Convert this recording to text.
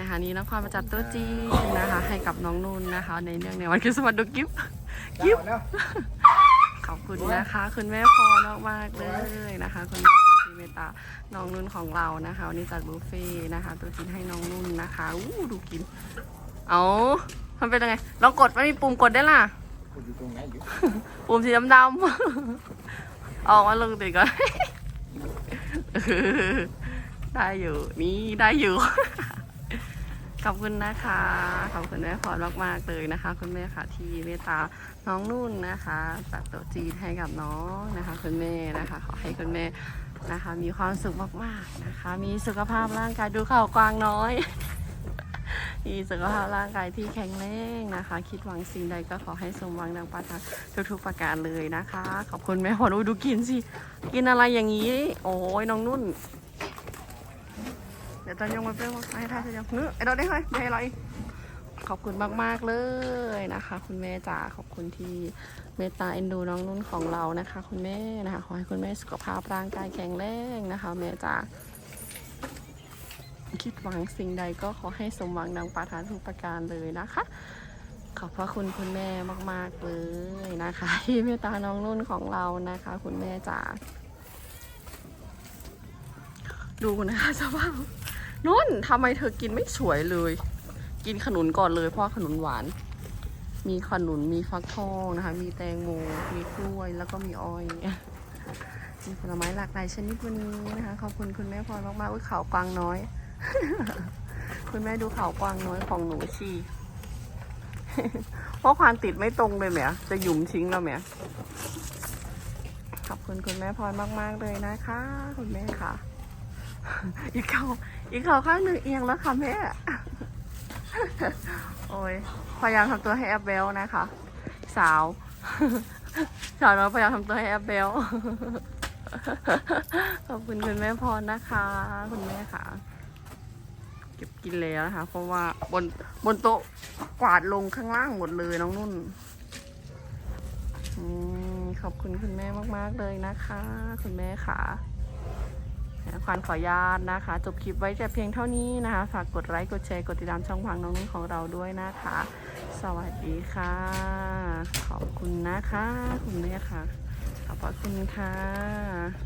นะคะนี่น้องควานมาจัดโต๊ะจีนนะคะ ให้กับน้องนุ่นนะคะ ในเนื่องในวันคริสต์มาสดูกิฟต์กิ๊บเนาะขอบคุณนะคะ คุณแม่พรมากๆเลยนะคะคุณแม่พรที่เมตตาน้องนุ่นของเรานะคะวันนี้จัดบุฟเฟ่ต์นะคะโตัวจีนให้น้องนุ่นนะคะอู้ดูกิน เอามันเป็นยังไงลองกดไม่มีปุ่มกดได้ล่ะคุณอยู่ตรงไหนอยู่ปุ่มสีดำๆออกมาลงติดก่อนได้อยู่ นี่ได้อยู่ ขอบคุณนะคะ ขอบคุณแม่พรมากๆเลยนะคะ คุณแม่ค่ะที่เมตตาน้องนุ่นนะคะจัดโต๊ะจีนให้กับน้องนะคะ คุณแม่นะคะ ขอให้คุณแม่นะคะ มีความสุขมากๆนะคะ มีสุขภาพร่างกายดูเข่ากวางน้อยมีสุขภาพร่างกายที่แข็งแรงนะคะ คิดหวังสิ่งใดก็ขอให้สมหวังดังปรารถนาทุกๆประการเลยนะคะ ขอบคุณแม่พรอุ๊ยดูกินสิ กินอะไรอย่างนี้ โอ้ยน้องนุ่น ดี๋ยวตอนยงมาเปรี้ยวมาให้ท่าจะยังเนื้อไอ้เราได้ไหมได้อะไรขอบคุณมาก ๆ เลยนะคะ คุณแม่จ๋าขอบคุณที่เมตตาเอ็นดูน้องนุ่นของเรานะคะ คุณแม่นะคะขอให้คุณแม่สุขภาพร่างกายแข็งแรงนะคะ แม่จ๋าคิดหวังสิ่งใดก็ขอให้สมหวังดังปรารถนาทุกประการเลยนะคะ ขอบพระคุณคุณแม่มาก ๆ เลยนะคะ ที่เมตตาน้องนุ่นของเรานะคะ คุณแม่จ๋าดูนะคะสภาพ นุ่นทำไมเธอกินไม่สวยเลย กินขนุนก่อนเลยเพราะขนุนหวาน มีขนุนมีฟักทองนะคะ มีแตงโมมีกล้วยแล้วก็มีอ้อยมีผลไม้หลากหลายชนิดวันนี้นะคะ ขอบคุณคุณแม่พรมากๆอุ้ยเขากวางน้อย คุณแม่ดูเขากวางน้อยของหนูชีเพราะความติดไม่ตรงเลยแหมจะหยุมทิ้งแล้วแหมขอบคุณคุณแม่พรมาก ๆ เลยนะคะ คุณแม่ค่ะ อีกเขาอีกเขาข้างหนึ่งเอียงแล้วค่ะแม่ โอ้ย พยายามทำตัวให้แอปเบลนะคะ สาว สาวน้อยพยายามทำตัวให้แอปเบลขอบคุณคุณแม่พรนะคะ คุณแม่ค่ะ เก็บกินแล้วนะคะ เพราะว่าบนบนโต๊ะกวาดลงข้างล่างหมดเลยน้องนุ่นอืมขอบคุณคุณแม่มาก ๆ เลยนะคะ คุณแม่ค่ะ ขวัญขออนุญาตนะคะ จบคลิปไว้แต่เพียงเท่านี้นะคะ ฝากกดไลค์ กดแชร์ กดติดตามช่องพังน้องนุ่นของเราด้วยนะคะ สวัสดีค่ะ ขอบคุณนะคะ คุณแม่ค่ะ ขอบพระคุณค่ะ